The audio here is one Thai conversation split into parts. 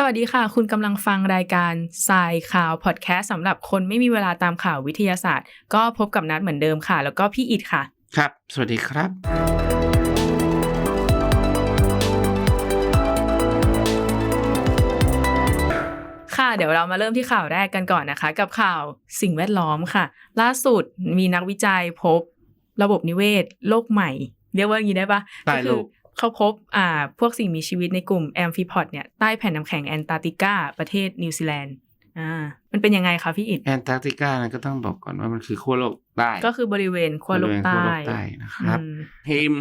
สวัสดีค่ะ คุณกำลังฟังรายการทรายข่าวพอดแคสต์สำหรับคนไม่มีเวลาตามข่าววิทยาศาสตร์ ก็พบกับนัดเหมือนเดิมค่ะ แล้วก็พี่อิดค่ะ ครับ สวัสดีครับ ค่ะเดี๋ยวเรามาเริ่มที่ข่าวแรกกันก่อนนะคะ กับข่าวสิ่งแวดล้อมค่ะ ล่าสุดมีนักวิจัยพบ ระบบนิเวศ โลกใหม่ เรียกว่าอย่างนี้ได้ปะใต้โลกคือ เขาพบอ่าพวกสิ่งมีชีวิตในกลุ่มแอมฟิพอดเนี่ยใต้แผ่นน้ำแข็งแอนตาร์กติกาประเทศนิวซีแลนด์อ่ามันเป็นยังไงคะพี่อิดแอนตาร์กติกานะก็ต้องบอกก่อนว่ามันคือขั้วโลกใต้ก็คือบริเวณขั้วโลกบริเวณใต้ขั้วโลกใต้นะครับอืมทีม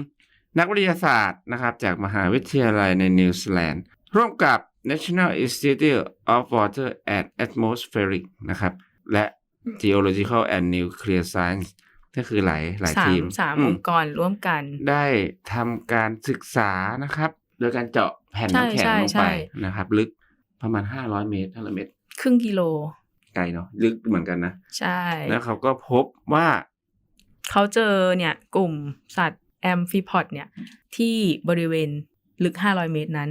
นักวิทยาศาสตร์นะครับ จากมหาวิทยาลัยในนิวซีแลนด์ร่วมกับ National Institute of Water and Atmospheric นะครับ และ Geological and Nuclear Science ก็คือหลายหลายสาทีมมสามอือมงค์กรร่วมกัน ได้ทำการศึกษานะครับ โดยการเจาะแผ่นใช่น้ำแข็งใช่ลงใช่ไปนะครับ ลึกประมาณ500เมตร500เมตร ครึ่งกิโลไกลเนาะลึกเหมือนกันนะ ใช่ แล้วเขาก็พบว่า เขาเจอเนี่ย กลุ่มสัตว์แอมฟิพอดเนี่ย ที่บริเวณลึก500เมตรนั้น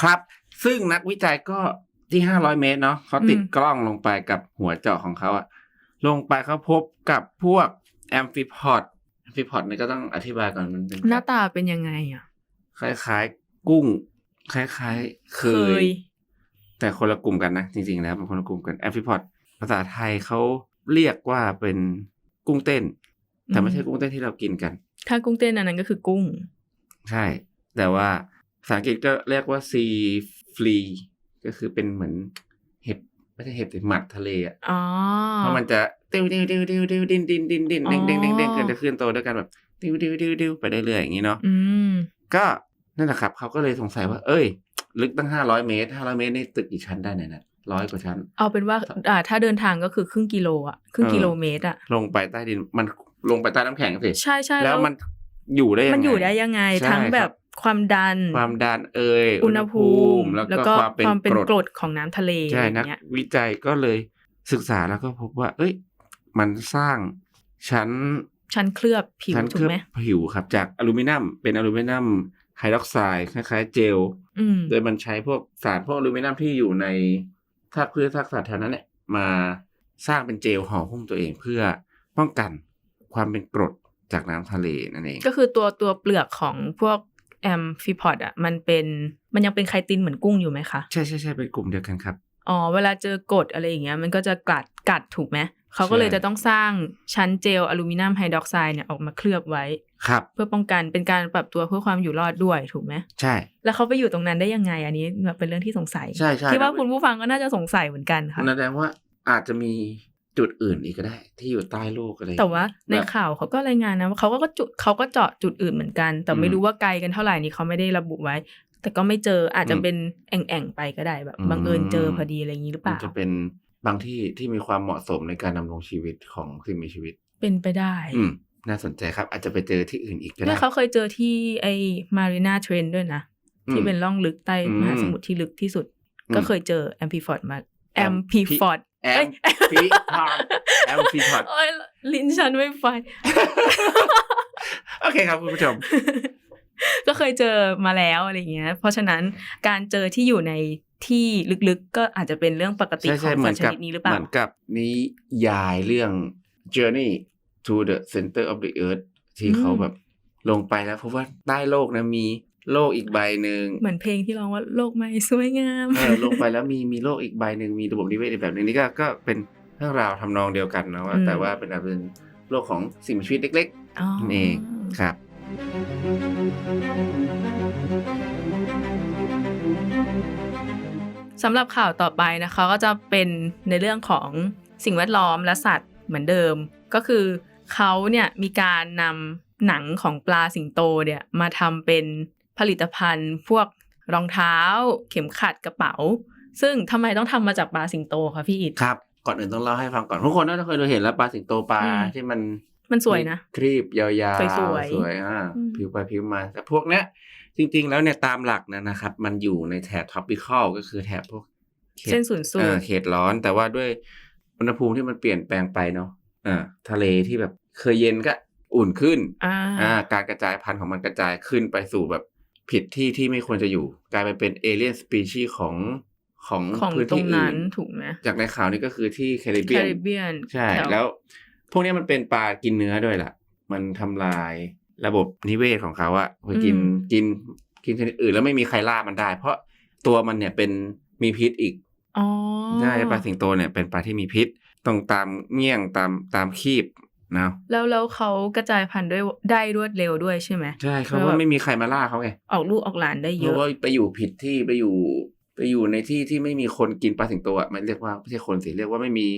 ครับ ซึ่งนักวิจัยก็ที่500เมตรเนาะเขาติดอืมกล้องลงไปกับหัวเจาะของเขาอะลงไปเขาพบกับพวก แอมฟิพอดแอมฟิพอดนี่ก็ต้องอธิบายก่อนมันเป็นหน้าตาเป็นยังไงอะ คล้ายๆ กุ้ง คล้ายๆ เคย แต่คนละกลุ่มกันนะ จริงๆ แล้วเป็นคนละกลุ่มกันแอมฟิพอดภาษาไทยเขาเรียกว่าเป็นกุ้งเต้น แต่ไม่ใช่กุ้งเต้นที่เรากินกัน ถ้ากุ้งเต้นอันนั้นก็คือกุ้ง ใช่ แต่ว่าภาษาอังกฤษก็เรียกว่า sea flea ก็คือเป็นเหมือนเห็บ ไม่ใช่เห็บแต่หมัดทะเลอะอ๋อเพราะมันจะติ้วติ้วติ้วติ้วติ้วดิ้นดิ้นดิ้นดิ้นเด้งเด้งเด้งเด้งอ๋อเกิดจะขึ้นโตด้วยกันแบบติ้วติ้วติ้วติ้วไปได้เรื่อยๆอย่างนี้เนาะอืมก็นั่นแหละครับเขาก็เลยสงสัยว่า เอ้ย ลึกตั้งห้าร้อยเมตรห้าร้อยเมตรนี่ตึกกี่ชั้นได้เนี่ยนะร้อยกว่าชั้น เอาเป็นว่าอ่า ถ้าเดินทางก็คือครึ่งกิโลอะครึ่งเออกิโลเมตรอะลงไปใต้ดินมันลงไปใต้น้ำแข็งสิใช่ใช่แล้วมันอยู่ได้ยังไงมันอยู่ได้ยังไงใช่ทั้งแบบ ครับความดัน ความดันเอ่ยอุณหภูมิ แล้วแล้วก็ก็ความเป็นความเป็นกรดกรดของน้ำทะเลใช่อะไรนักเงี้ยวิจัยก็เลยศึกษาแล้วก็พบว่า เอ้ย มันสร้างชั้น ชั้นเคลือบผิวชั้นถูเคกลือบไหมผิวครับ จากอลูมิเนียมเป็นอลูมิเนียมไฮดรอกไซด์คล้ายๆเจลอืมโดยมันใช้พวกสารพวกอลูมิเนียมที่อยู่ในซากพืชซากสัตว์แถวนั้นเนี่ยมาสร้างเป็นเจลห่อหุ้มตัวเองเพื่อป้องกันความเป็นกรดจากน้ำทะเลนั่นเอง ก็คือตัวตัวเปลือกของพวก แอมฟิพอดอะมันเป็นมันยังเป็นไคตินเหมือนกุ้งอยู่ไหมคะ ใช่ใช่ใช่เป็นกลุ่มเดียวกันครับ อ๋อ เวลาเจอกรดอะไรอย่างเงี้ยมันก็จะกัดกัดถูกไหมเขาก็เลยใช่จะต้องสร้างชั้นเจลอลูมิเนียมไฮดรอกไซด์เนี่ยออกมาเคลือบไว้ครับ เพื่อป้องกันเป็นการปรับตัวเพื่อความอยู่รอดด้วยถูกไหมใช่ แล้วเขาไปอยู่ตรงนั้นได้ยังไง อันนี้แบบเป็นเรื่องที่สงสัยใช่ใช่คิดว่าคุณผู้ฟังก็น่าจะสงสัยเหมือนกันค่ะแสดงว่าอาจจะมี จุดอื่นอีกก็ได้ ที่อยู่ใต้โลกอะไรแต่ว่าในแบบข่าวเขาก็รายงานนะว่าเขาก็จุดเขาก็เจาะจุดอื่นเหมือนกัน แต่ไม่อืมรู้ว่าไกลกันเท่าไหร่นี่เขาไม่ได้ระบุไว้ แต่ก็ไม่เจออาจจะอืมเป็นแอ่งๆไปก็ได้แบบอืมบังเอิญเจอพอดีอะไรอย่างนี้หรือเปมันล่าจะเป็นบางที่ที่มีความเหมาะสมในการดำรงชีวิตของสิ่งมีชีวิต เป็นไปได้ อืมน่าสนใจครับ อาจจะไปเจอที่อื่นอีกก็ได้เนี่ยเขาเคยเจอที่ไอ้มารีนาเทรนด้วยนะอืมที่เป็นร่องลึกใต้อืมมหาสมุทรที่ลึกที่สุดอืมก็เคยเจอแอมพีฟอร์ดมาแอม Amphi- พีฟอร์ด แอมพีพอดแอมพีพอดโอ้ยลิ้นฉันไม่ไฟโอเคครับคุณผู้ชม ก็เคยเจอมาแล้วอะไรเงี้ย เพราะฉะนั้นการเจอที่อยู่ในที่ลึกๆ ก็อาจจะเป็นเรื่องปกติใช่ขอใช่งเหมืสัอตนว์ชกับนิดนี้หรือเปล่า เหมือนกับนิยายเรื่อง Journey to the Center of the Earth ที่เขาแบบลงไปแล้วพบว่าใต้โลกนะมี โลกอีกใบหนึ่งเหมือนเพลงที่ร้องว่าโลกไม่สวยงามเออลงไปแล้วมีมีโลกอีกใบหนึ่งมีระบบนิเวศอีกแบบหนึ่งนี่ก็ก็เป็นเรื่องราวทำนองเดียวกันนะว่าอืมแต่ว่าเป็นอาจเป็นโลกของสิ่งมีชีวิตเล็กอ๋อๆนั่นเองครับ สำหรับข่าวต่อไปนะคะก็จะเป็นในเรื่องของสิ่งแวดล้อมและสัตว์เหมือนเดิม ก็คือเขาเนี่ยมีการนำหนังของปลาสิงโตเนี่ยมาทำเป็น ผลิตภัณฑ์ พวกรองเท้า เข็มขัดกระเป๋า ซึ่งทำไมต้องทำมาจากปลาสิงโตคะพี่อิดครับก่อนอื่นต้องเล่าให้ฟังก่อนทุกคนน่าจะเคยดูเห็นแล้วปลาสิงโตปลาอืมที่มันมันสวยนะครีบยาวๆ สวยๆสวยอ่าอืมผิวไปผิวมา แต่พวกเนี้ยจริงๆแล้วเนี่ยตามหลักนะนะครับ มันอยู่ในแถบท็อปิคอลก็คือแถบพวกขตเส้นศูนย์สูเอตอรเขตร้อน แต่ว่าด้วยอุณหภูมิที่มันเปลี่ยนแปลงไปเนาะอ่าทะเลที่แบบเคยเย็นก็อุ่นขึ้นอ่าอ่าการกระจายพันธุ์ของมันกระจายขึ้นไปสู่แบบ ผิดที่ที่ไม่ควรจะอยู่ กลายไปเป็นเอเลียนสปีชีส์ของของของพื้นตรที่งอื่นั้นนถูกไหมจากในข่าวนี้ก็คือที่แคริบแคเบียนริบเบียนใช่ถแล้ว พวกเนี้ยมันเป็นปลากินเนื้อด้วยล่ะ มันทำลายระบบนิเวศของเขาอะไปกินกินกินชนิดอื่นแล้วไม่มีใครล่ามันได้ เพราะตัวมันเนี่ยเป็นมีพิษอีกอ๋อใช่ปลาสิงโตเนี่ยเป็นปลาที่มีพิษตรงตามเงี้ยงตามตามคีบ นะแล้วแล้วเขากระจายพันธุ์ด้วยได้รวดเร็วด้วยใช่ไหมใช่เขาแล้วว่าแบบไม่มีใครมาล่าเขาไงออกลูกออกหลานได้เพเยอะราะว่าไปอยู่ผิดที่ไปอยู่ ไปอยู่ในที่ที่ไม่มีคนกินปลาสิงโตอะมันเรียกว่าไม่ใช่คนสิเรียกว่าไม่มี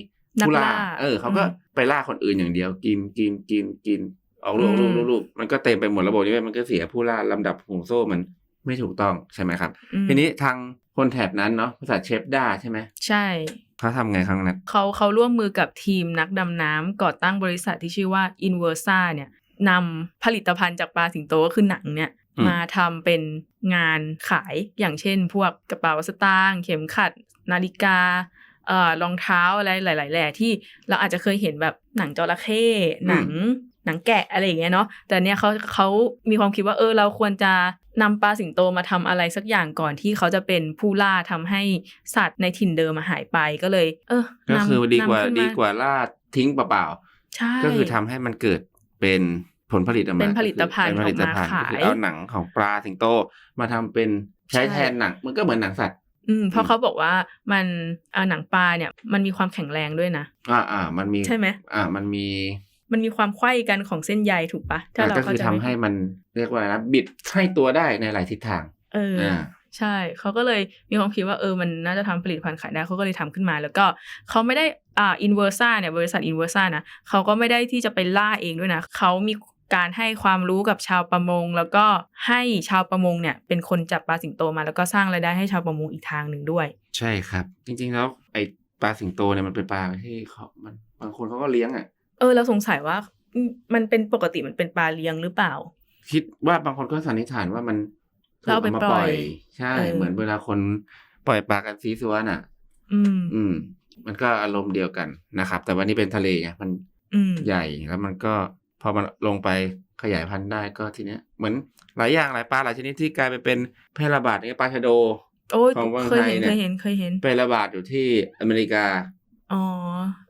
นักผู้ล่าเออเขาก็อืมไปล่าคนอื่นอย่างเดียว กินกินกินกินออกลูกอืลูมกลูกลูกมันก็เต็มไปหมดระบบนี้มันก็เสียผู้ล่าลำดับห่วงโซ่มันไม่ถูกต้องใช่ไหมครับอืมทีนี้ทางคนแถบนั้นเนาะภาษาเชฟด้าใช่ไหมใช่ เขาทำไงครั้งนั้นเขาเขาร่วมมือกับทีมนักดำน้ำก่อตั้งบริษัทที่ชื่อว่า Inversa เนี่ยนำผลิตภัณฑ์จากปลาสิงโตก็คือหนังเนี่ยอืมมาทำเป็นงานขายอย่างเช่น พวกกระเป๋าสตางค์เข็มขัด นาฬิกาเอ่อรองเท้าอะไรหลาย ๆ แหล่ที่เราอาจจะเคยเห็นแบบหนังจระเข้หนัง หนังแกะอะไรอย่างเงี้ยเนาะแต่เนี่ยเขาเขามีความคิดว่าเออเราควรจะนำปลาสิงโตมาทำอะไรสักอย่างก่อนที่เขาจะเป็นผู้ล่าทำให้สัตว์ในถิ่นเดิมมาหายไปก็เลย เออก็นำคือดีกว่านำขึ้นมดีกว่าล่าทิ้งเปล่าใช่ๆก็คือทำให้มันเกิดเป็นผลผลิตออกมาเป็นผลิตภัณฑ์เป็นผลิตภัณฑ์ออกมาขายก็คือเอาหนังของปลาสิงโตมาทำเป็นใช้ใช่แทนหนังมันก็เหมือนหนังสัตว์ อืมเพอืราะมเขาบอกว่ามันเอ่อหนังปลาเนี่ย มันมีความแข็งแรงด้วยนะอ่าอ่ามันมีใช่ไหมอ่า มันมี มันมีความไขว้กันของเส้นใยถูกปะถ้าเราก็เข้าคือใจทำไม่ให้ผิดมันเรียกว่าอะไรนะบิดให้ตัวได้ในหลายทิศทาง เออออ่าใช่เขาก็เลยมีความคิดว่าเออมันน่าจะทำผลิตภัณฑ์ขายได้เขาก็เลยทำขึ้นมา แล้วก็เขาไม่ได้อ่าอินเวอร์ซ่าเนี่ยบริษัทอินเวอร์ซ่านะเขาก็ไม่ได้ที่จะไปล่าเองด้วยนะเขามีการให้ความรู้กับชาวประมง แล้วก็ให้ชาวประมงเนี่ยเป็นคนจับปลาสิงโตมา แล้วก็สร้างรายได้ให้ชาวประมงอีกทางหนึ่งด้วย ใช่ครับ จริงๆแล้วไอปลาสิงโตเนี่ยมันเป็นปลาที่เขามันบางคนเขาก็เลี้ยงอะ เออเราสงสัยว่าอืมมันเป็นปกติมันเป็นปลาเลี้ยงหรือเปล่า คิดว่าบางคนก็สันนิษฐานว่ามันถูกเราเอาไปมาปล่อย ใช่เออเหมือนเวลาคนปล่อยปลากันซีซัวน่ะ อืม อืม มันก็อารมณ์เดียวกันนะครับ แต่วันนี้เป็นทะเลไงมันอืมใหญ่แล้วมันก็พอมันลงไปขยายพันธุ์ได้ก็ทีเนี้ยเหมือนหลายอย่างหลายปลาหลายชนิดที่กลายไปเป็นแพร่ระบาดในปลาชะโดโอ้ยของเมืองเคยไทยเห็นเนี่เคยยเห็นเคยเห็นไประบาดอยู่ที่อเมริกา อ๋อ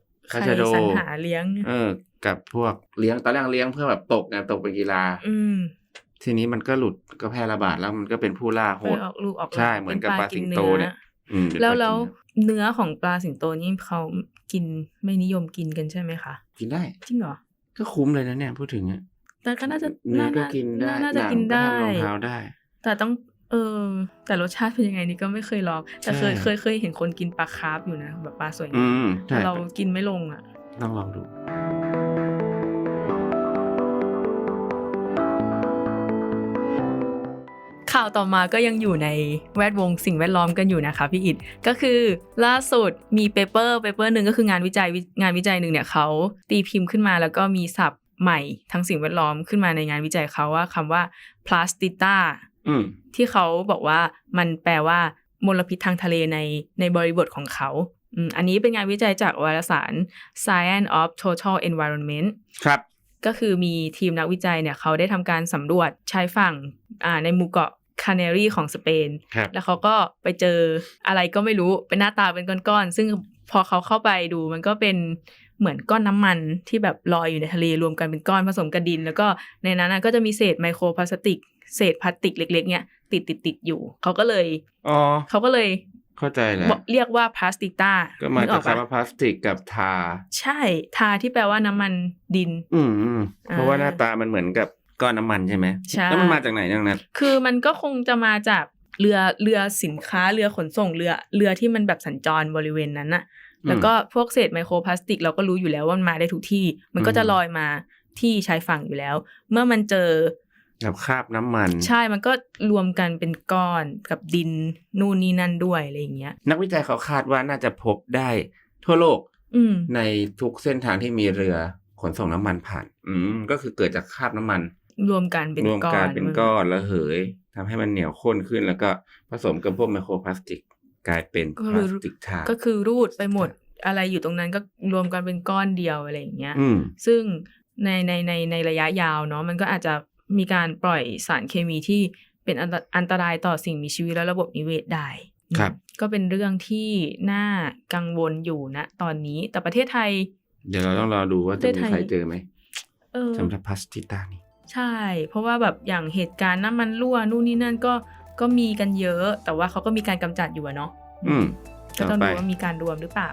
ใครคาชาโดสรรหาเลี้ยง เออ กับพวกเลี้ยงตอนแรกเลี้ยงเพื่อแบบตกไงตกเป็นกีฬา อืมทีนี้มันก็หลุดก็แพร่ระบาดแล้วมันก็เป็นผู้ล่าโหไปดออกลูกออกหลานใช่เหมือนกับป็ปลาสิงโตเนี่ยอืมแล้วเป็นปาแล้วกินเนื้อเนื้อของปลาสิงโตนี่เขากินไม่นิยมกินกันใช่ไหมคะกินได้จริงเหรอก็คุ้มเลยนะเนี่ยพูดถึงอะแต่ก็น่าจะเนื้อก็ากินได้น่าจะหงกินได้ก็ทำรองเท้าได้ แต่ต้อง เออ แต่รสชาติเป็นยังไงนี่ก็ไม่เคยลองแต่เคยใช่เคยเคยเห็นคนกินปลาคาร์ฟอยู่นะแบบปลาสวยอืงามมแต่ใช่เรากินไม่ลงอะต้องลองดูข่าวต่อมาก็ยังอยู่ในแวดวงสิ่งแวดล้อมกันอยู่นะคะพี่อิดก็คือล่าสุดมีเปเปอร์เปเปอร์หนึ่งก็คืองานวิจัยวิงานวิจัยหนึ่งเนี่ยเขาตีพิมพ์ขึ้นมาแล้วก็มีศัพท์ใหม่ทางสิ่งแวดล้อมขึ้นมาในงานวิจัยเขาว่าคำว่า plastita อืม ที่เขาบอกว่ามันแปลว่ามลพิษทางทะเลในในบริบทของเขาอืมอันนี้เป็นงานวิจัยจากวารสาร Science of Total Environment ครับ ก็คือมีทีมนักวิจัยเนี่ย เขาได้ทำการสำรวจชายฝั่งอ่าในหมู่เกาะคาเนรีของสเปนครับแล้วเขาก็ไปเจออะไรก็ไม่รู้ เป็นหน้าตาเป็นก้อนๆ ซึ่งพอเขาเข้าไปดูมันก็เป็นเหมือนก้อนน้ำมันที่แบบลอยอยู่ในทะเลรวมกันเป็นก้อนผสมกับดิน แล้วก็ในนั้นนะก็จะมีเศษไมโครพลาสติก เศษพลาสติกเล็ก ๆ เนี่ยติดติดติดๆๆอยู่ เขาก็เลยอ๋อเขาก็เลยเข้าใจแล้วบอกเรียกว่าพลาสติกตาก็มาจากปะคำว่าพลาสติกกับทา ใช่ทาที่แปลว่าน้ำมันดิน อืมอืมอ่าเพราะว่าหน้าตามันเหมือนกับก้อนน้ำมันใช่ไหมใช่แล้วมันมาจากไหนอย่างนั้นคือมันก็คงจะมาจากเรือเรือสินค้าเรือขนส่งเรือเรือที่มันแบบสัญจรบริเวณนั้นน่ะอืมแล้วก็พวกเศษไมโครพลาสติก เราก็รู้อยู่แล้วว่ามันมาได้ทุกที่ มันก็จะอืมลอยมาที่ชายฝั่งอยู่แล้ว เมื่อมันเจอ กับคราบน้ำมัน ใช่มันก็รวมกันเป็นก้อนกับดินนู่นนี่นั่นด้วยอะไรอย่างเงี้ย นักวิจัยเขาคาดว่าน่าจะพบได้ทั่วโลกอืมในทุกเส้นทางที่มีเรือขนส่งน้ำมันผ่าน อืมก็คือเกิดจากคราบน้ำมัน รวมกันเป็นรวมก้อนกันเป็นก้อนแล้วเหยทำให้มันเหนียวข้นขึ้น แล้วก็ผสมกับพวกไมโครพลาสติก กลายเป็นก็พลาคือสติกทาก็คือรูดไปหมดอะไรอยู่ตรงนั้นก็รวมกันเป็นก้อนเดียวอะไรอย่างเงี้ยอืมซึ่งในในในในระยะยาวเนาะมันก็อาจจะ มีการปล่อยสารเคมีที่เป็นอันตอันตรายต่อสิ่งมีชีวิตและระบบนิเวศได้ครับก็เป็นเรื่องที่น่ากังวลอยู่นะ ตอนนี้แต่ประเทศไทย เดี๋ยวเราต้องรอดูว่าจะประเทศมีไทยใครเจอไหมเออสำหรับพลาสติตานี่ใช่ เพราะว่าแบบอย่างเหตุการณ์น้ำมันรั่วนู่นนี่นั่นก็ก็มีกันเยอะ แต่ว่าเขาก็มีการกำจัดอยู่อะเนาะอืมก็ต้องต่ดูอไปว่ามีการรวมหรือเปล่า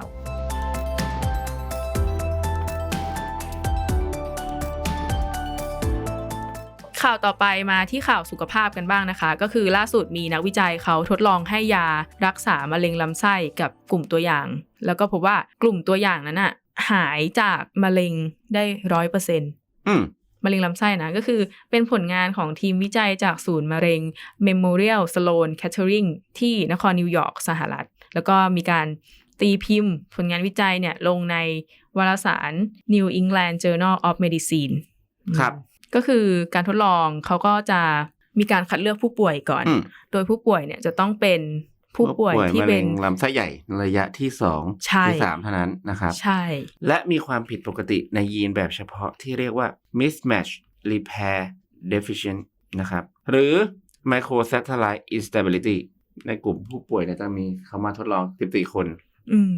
ข่าวต่อไปมาที่ข่าวสุขภาพกันบ้างนะคะ ก็คือล่าสุดมีนักวิจัยเขาทดลองให้ยารักษามะเร็งลำไส้กับกลุ่มตัวอย่าง แล้วก็พบว่ากลุ่มตัวอย่างนั้นอะหายจากมะเร็งได้ร้อยเปอร์เซ็นต์อืมมะเร็งลำไส้นะก็คือเป็นผลงานของทีมวิจัยจากศูนย์มะเร็ง Memorial Sloan Kettering ที่นครนิวยอร์กสหรัฐ แล้วก็มีการตีพิมพ์ผลงานวิจัยเนี่ยลงในวารสาร New England Journal of Medicine ครับ ก็คือการทดลองเขาก็จะมีการคัดเลือกผู้ป่วยก่อนอืมโดยผู้ป่วยเนี่ยจะต้องเป็นผู้ป่วยที่มะเป็เร็นงลำไส้ใหญ่ระยะที่สองใช่ที่สามเท่านั้นนะครับ ใช่ และมีความผิดปกติในยีนแบบเฉพาะที่เรียกว่า mismatch repair deficient นะครับ หรือ microsatellite instability ในกลุ่มผู้ป่วยเนี่ยจะมีเขามาทดลอง 14 คนอืม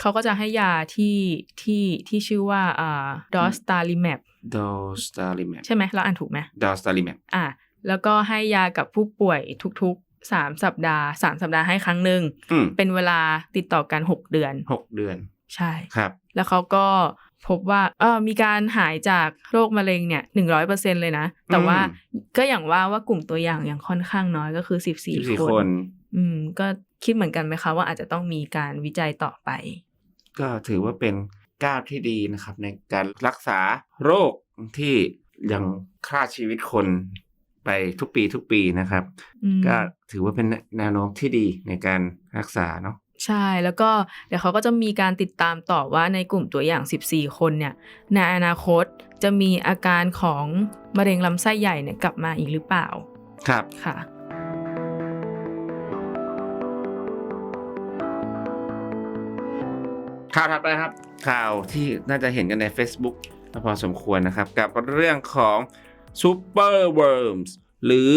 เขาก็จะให้ยาที่ที่ที่ชื่อว่าอ่าดอสตาลิแมป dostarlimab ใช่ไหมเราอ่านถูกไหม dostarlimab อะแล้วก็ให้ยากับผู้ป่วยทุกๆสามสัปดาห์สามสัปดาห์ให้ครั้งหนึ่งอืมเป็นเวลาติดต่อกันหกเดือนหกเดือน ใช่ครับ แล้วเขาก็พบว่าเออมีการหายจากโรคมะเร็งเนี่ยหนึ่งร้อยเปอร์เซ็นเลยนะ แต่ว่าอืมก็อย่างว่าว่ากลุ่มตัวอย่างยังค่อนข้างน้อยก็คือสิบสี่14คคนนอืม ก็คิดเหมือนกันไหมคะว่าอาจจะต้องมีการวิจัยต่อไป ก็ถือว่าเป็นก้าวที่ดีนะครับ ในการรักษาโรคที่ยังฆ่าชีวิตคนไปทุกปีทุกปีนะครับอืมก็ถือว่าเป็นแนวโน้มที่ดีในการรักษาเนาะใช่แล้วก็เดี๋ยวเขาก็จะมีการติดตามต่อว่าในกลุ่มตัวอย่าง 14 คนเนี่ยในอนาคตจะมีอาการของมะเร็งลำไส้ใหญ่เนี่ยกลับมาอีกหรือเปล่า ครับค่ะ ข่าวถัดไปครับ ข่าวที่น่าจะเห็นกันใน Facebook พอสมควรนะครับ กับเรื่องของ Super Worms หรือ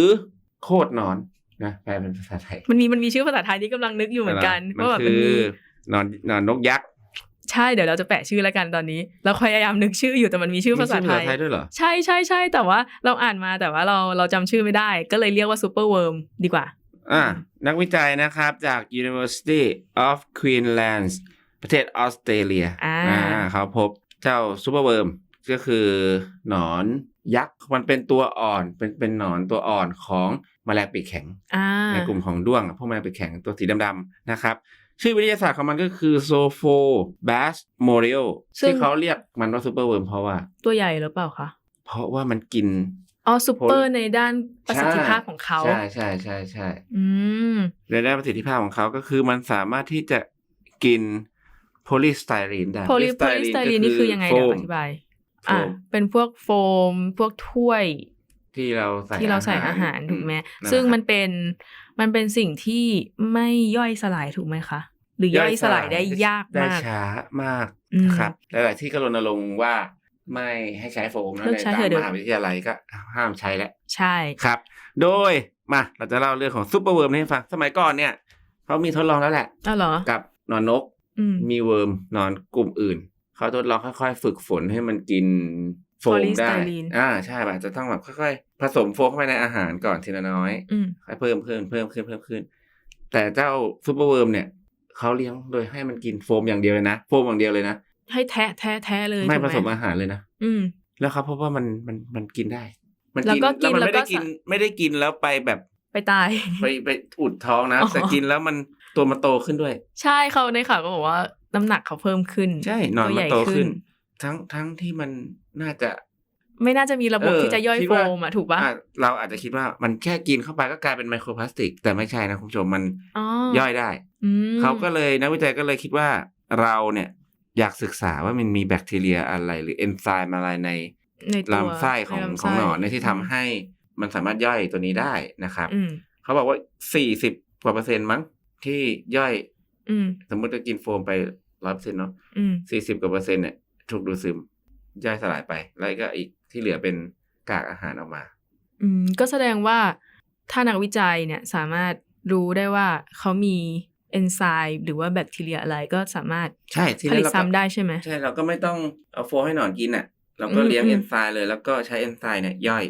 โคตรหนอนนะแปลเป็นภาษาไทย มันมีมันมีชื่อภาษาไทยที่กำลังนึกอยู่เหมือนกันมันว่าแบบคืมันอมีหนอนหนอนนกยักษ์ใช่เดี๋ยวเราจะแปะชื่อแล้วกันตอนนี้เราพยายามนึกชื่ออยู่แต่มันมีชื่อภาษามีไทชื่อภาษายไทยด้วยเหรอใช่ใช่ใช่แต่ว่าเราอ่านมาแต่ว่าเราเราจำชื่อไม่ได้ ก็เลยเรียกว่าซูเปอร์เวิร์มดีกว่าอ่านักวิจัยนะครับจาก University of Queensland ประเทศออสเตรเลียอ่าเขาพบเจ้าซูเปอร์เวิร์มก็คือหนอนยักษ์มันเป็นตัวอ่อนเป็นเป็นหนอนตัวอ่อนของแมลงปีกแข็งอ่าในกลุ่มของด้วงพวกแมลงปีกแข็งตัวสีดำๆนะครับ ชื่อวิทยาศาสตร์ของมันก็คือโซโฟบ a s m o r i o ที่เขาเรียกมันว่าซูเปอร์เวิร์มเพราะว่า ตัวใหญ่หรือเปล่าคะ เพราะว่ามันกินอ๋อซูเปอร์ในด้านประสิทธิภาพของเขา ใช่ใช่ใช่ใช่อืมในด้านประสิทธิภาพของเขาก็คือมันสามารถที่จะกิน โพลีสไตรีนได้โพลีโพลีสไตรีนนี่คือยังไงเดี๋ยวอธิบายโฟอ่ามเป็นพวกโฟม พวกถ้วย ที่เราใส่ที่เราใส่อาหารถูกไหมนั่นแหละซึ่งครับมันเป็นมันเป็นสิ่งที่ไม่ย่อยสลายถูกไหมคะ หรือย่อยสลายได้ยากได้มากช้ามากอืมครับหลายๆที่ก็รณรงค์ว่าไม่ให้ใช้โฟมนะเลิในกใช้ตาเถมอะเดี๋ยวมหาวิทยาลัยก็ห้ามใช้แล้วใช่ครับ โดยมาเราจะเล่าเรื่องของซูเปอร์เวิร์มให้ฟัง สมัยก่อนเนี่ยเขามีทดลองแล้วแหละอ้าวเหรอกับหนอนนกอื มมีเวิร์มนอนกลุ่มอื่น เขาทดลองค่อยๆ ฝึกฝนให้มันกินโฟมได้ Polystyrene อ่าใช่แบบจะต้องแบบค่อยๆ ผสมโฟมเข้าไปในอาหารก่อนทีละน้อยอืมค่อยเพิ่มเพิ่มเพิ่มขึ้นเพิ่มขึ้น แต่เจ้าซูเปอร์เวิร์มเนี่ยเขาเลี้ยงโดยให้มันกินโฟมอย่างเดียวเลยนะ โฟมอย่างเดียวเลยนะ ให้แท้แท้แท้เลย ไม่ถูกผหสมอาหารเลยนะ อืม แล้วเขาพบว่ามันมันมันกินได้ มันแล้วก็กินแล้วมันแล้วไม่ก็ได้กินสะไม่ได้กินแล้วไปแบบไปตาย ไปไปอุดท้องนะอ๋อแต่กินแล้วมัน ตัวมันโตขึ้นด้วย ใช่เขาในข่าวก็บอกว่าน้ำหนักเขาเพิ่มขึ้น ใช่นอนตัวมัใหนญ่โตขึ้น ทั้งทั้งที่มันน่าจะ ไม่น่าจะมีระบบเออที่จะย่อยคิดโฟว่ามอะถูกปะอะเราอาจจะคิดว่ามันแค่กินเข้าไปก็กลายเป็นไมโครพลาสติก แต่ไม่ใช่นะคุณผู้ชมมันอ๋อย่อยได้อืมเขาก็เลยนักวิจัยก็เลยคิดว่าเราเนี่ยอยากศึกษาว่ามันมีแบคทีเรียอะไร หรือเอนไซม์อะไรในในตัวลำไส้ของในลำของไส้หนอนเนี่ยที่ทำให้มันสามารถย่อยตัวนี้ได้นะครับอืมเขาบอกว่าสี่สิบกว่าเปอร์เซ็นต์มั้ง ที่ย่อยอืมสมมติจะกินโฟมไปร้อยเปอร์เซ็นต์เนาะอืมสี่สิบกว่าเปอร์เซ็นต์เนี่ยถูกดูดซึม ย่อยสลายไป แล้วก็อีกที่เหลือเป็นกากอาหารออกมา อืม ก็แสดงว่าถ้านักวิจัยเนี่ยสามารถรู้ได้ว่าเขามีเอนไซม์หรือว่าแบคทีเรียอะไรก็สามารถใช่ทีผนั้ลินตเราก็ซ้ำได้ใช่ไหมใช่ เราก็ไม่ต้องเอาโฟให้หนอนกินอะ เราก็อืมเลี้ยงอืมเอนไซม์เลย แล้วก็ใช้เอนไซม์เนี่ยย่อย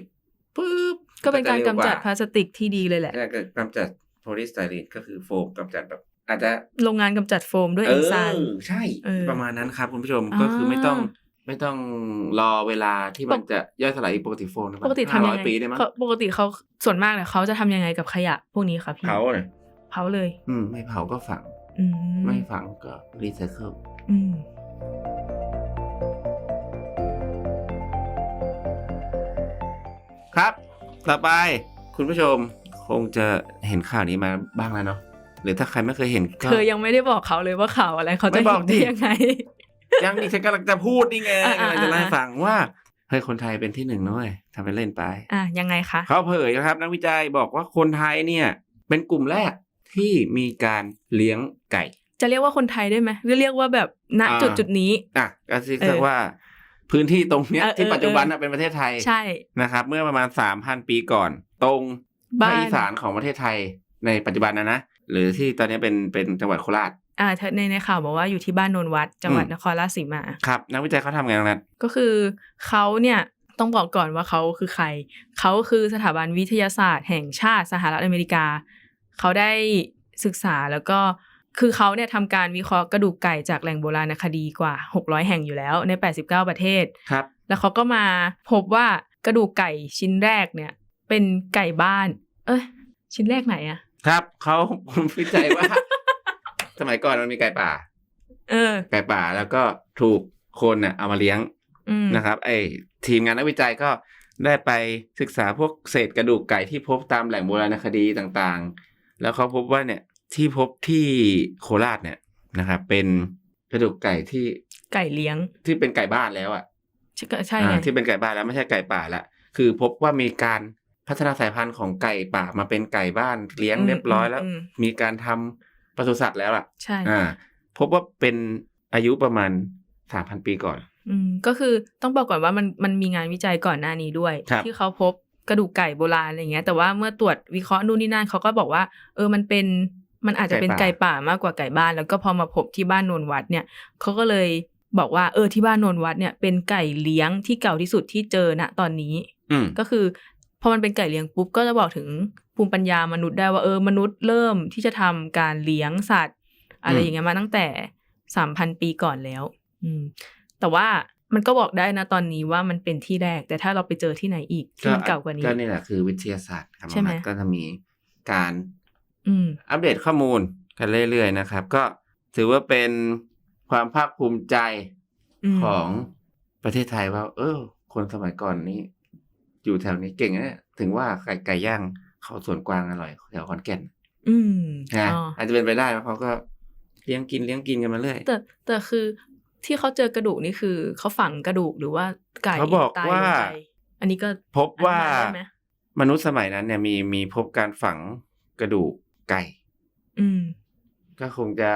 ปุ๊บก็เป็นการจะกำวจัดพลาสติกที่ดีเลยแหละใช่ก็กำจัด โพลีสไตรีนก็คือโฟมกำจัดแบบ อาจจะโรงงานกำจัดโฟมด้วยเอเอนไซอม์ใช่เออประมาณนั้นครับ คุณผู้ชมอ่าก็คือไม่ต้องไม่ต้องรอเวลาที่มันจะย่อยสลายปกติโฟมนะปกติทำยังร้อยไงปีได้มั้งเขาปกติเขาส่วนมากเนี่ยเขาจะทำยังไงกับขยะพวกนี้คะพี่เผาเนี่ยเผาเลย อืมไม่เผาก็ฝัง อืมไม่ฝังก็รีไซเคิลอืมครับ ต่อไปคุณผู้ชม คงจะเห็นข่าวนี้มาบ้างแล้วเนาะหรือถ้าใครไม่เคยเห็นก็เธอยังไม่ได้บอกเขาเลยว่าข่าวอะไรเขาจะไม่บเห็อกนได้ดิยังไง ยังนี่ฉันกำลังจะพูดนี่ไงอะอะกำลังจะเล่าให้อะฟังว่าเฮ้ยคนไทยเป็นที่หนึ่งนะเว้ยทำไปเล่นไป อะยังไงคะเขาเผยนะครับ นักวิจัยบอกว่าคนไทยเนี่ย เป็นกลุ่มแรกที่มีการเลี้ยงไก่ จะเรียกว่าคนไทยได้ไหมหรือเรียกว่าแบบณอ่าจุดจุดๆนี้อะก็เรียเออกว่าพื้นที่ตรงเนี้ยเออที่เออปัจจุบันเออน่ะเป็นประเทศไทยใช่นะครับ เมื่อประมาณสามพันปีก่อน ตรง ภาบ้าคนอีสานของประเทศไทยในปัจจุบันนะนะหรือที่ตอนนี้เป็นเป็นจังหวัดโคราชอ่าเธอในในข่าวบอกว่าอยู่ที่บ้านโนนวัดจังหวัดอืมนครราชสีมาครับ นักวิจัยเขาทำไงนันก็คือเขาเนี่ยต้องบอกก่อนว่าเขาคือใคร เขาคือสถาบันวิทยาศาสตร์แห่งชาติสหรัฐอเมริกา เขาได้ศึกษาแล้วก็คือเขาเนี่ยทำการวิเคราะห์กระดูกไก่จากแหล่งโบราณคดีกว่า 600 แห่งอยู่แล้วใน 89 ประเทศครับ แล้วเขาก็มาพบว่ากระดูกไก่ชิ้นแรกเนี่ย เป็นไก่บ้าน เอ้ยชิ้นแรกไหนอะครับเขาวิจัยว่า สมัยก่อนมันมีไก่ป่า เออ ไก่ป่าแล้วก็ถูกคนน่ะเอามาเลี้ยงอืมนะครับ ไอ้ทีมงานนักวิจัยก็ได้ไปศึกษาพวกเศษกระดูกไก่ที่พบตามแหล่งโบราณคดีต่างๆ แล้วเขาพบว่าเนี่ยที่พบที่โคราชเนี่ยนะครับเป็นกระดูกไก่ที่ไก่เลี้ยงที่เป็นไก่บ้านแล้วอะใช่ใช่ไงอ่าที่เป็นไก่บ้านแล้วไม่ใช่ไก่ป่าละคือพบว่ามีการ พัฒนาสายพันธุ์ของไก่ป่ามาเป็นไก่บ้านเลี้ยงอืมเรียบร้อยแล้วอืมมีการทำปศุสัตว์แล้วล่ะ ใช่อ่า พบว่าเป็นอายุประมาณสามพันปีก่อน อืมก็คือต้องบอกก่อนว่ามันมันมีงานวิจัยก่อนหน้านี้ด้วยครับที่เขาพบกระดูกไก่โบราณอะไรเงี้ย แต่ว่าเมื่อตรวจวิเคราะห์นู่นนี่นั่นเขาก็บอกว่า เออมันเป็นมันอาจจะเป็นไก่ป่ามากกว่าไก่บ้าน แล้วก็พอมาพบที่บ้านโนนวัดเนี่ยเขาก็เลยบอกว่าเออที่บ้านโนนวัดเนี่ยเป็นไก่เลี้ยงที่เก่าที่สุดที่เจอณตอนนี้อืมก็คือ พอมันเป็นไก่เลี้ยงปุ๊บก็จะบอกถึงภูมิปัญญามนุษย์ได้ว่าเออมนุษย์เริ่มที่จะทำการเลี้ยงสัตว์ อะไรอืมอย่างเงี้ยมาตั้งแต่สามพันปีก่อนแล้ว อืม แต่ว่ามันก็บอกได้นะตอนนี้ว่ามันเป็นที่แรก แต่ถ้าเราไปเจอที่ไหนอีกที่มันเก่ากว่านี้ก็นี่แหละคือวิทยาศาสตร์ครับใช่ไหมนก็จะมีการอืมอัปเดตข้อมูลกันเรื่อยๆนะครับ ก็ถือว่าเป็นความภาคภูมิใจอืมของประเทศไทยว่า เออ คนสมัยก่อนนี้ อยู่แถวนี้เก่งนะเนี่ยถึงว่าไก่ไก่ย่างเขาสวนกวางอร่อยแถวขอนแก่น อืมนะอ๋ออาจจะเป็นไปได้เพราะเขาก็เลี้ยงกินเลี้ยงกินกันมาเรื่อยแต่แต่คือที่เขาเจอกระดูกนี่คือเขาฝังกระดูกหรือว่าไก่เขาบอกตายว่าลงไปอันนี้ก็พบว่าอธิบยได้ไหมมนุษย์สมัยนั้นเนี่ยมีมีพบการฝังกระดูกไก่ อืม ก็คงจะ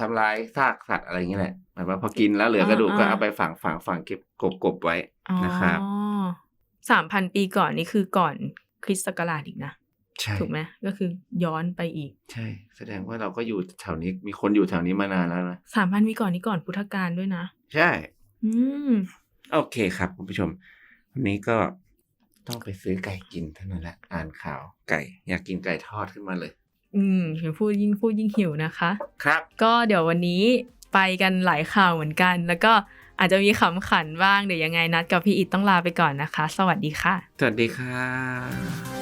ทำลายซากสัตว์อะไรอย่างเงี้ยแหละหมายว่าพอกินแล้วเหลือกระดูกก็อ่าเอาไปฝังฝังฝังเก็บกบกบไว้อ๋อนะครับ สามพันปีก่อนนี่คือก่อนคริสต์ศักราชอีกนะใช่ถูกไหมก็คือย้อนไปอีก ใช่ แสดงว่าเราก็อยู่แถวนี้มีคนอยู่แถวนี้มานานแล้วนะสามพันปีก่อนนี่ก่อนพุทธกาลด้วยนะ ใช่ อืมโอเคครับคุณผู้ชม วันนี้ก็ต้องไปซื้อไก่กินเท่านั้นแหละอ่านข่าวไก่ อยากกินไก่ทอดขึ้นมาเลย อืมยิ่งพูดยิ่งพูดยิ่งหิวนะคะ ครับ ก็เดี๋ยววันนี้ไปกันหลายข่าวเหมือนกัน แล้วก็ อาจจะมีขำขันบ้างเดี๋ยวยังไงนัดกับพี่อิดต้องลาไปก่อนนะคะ สวัสดีค่ะ สวัสดีค่ะ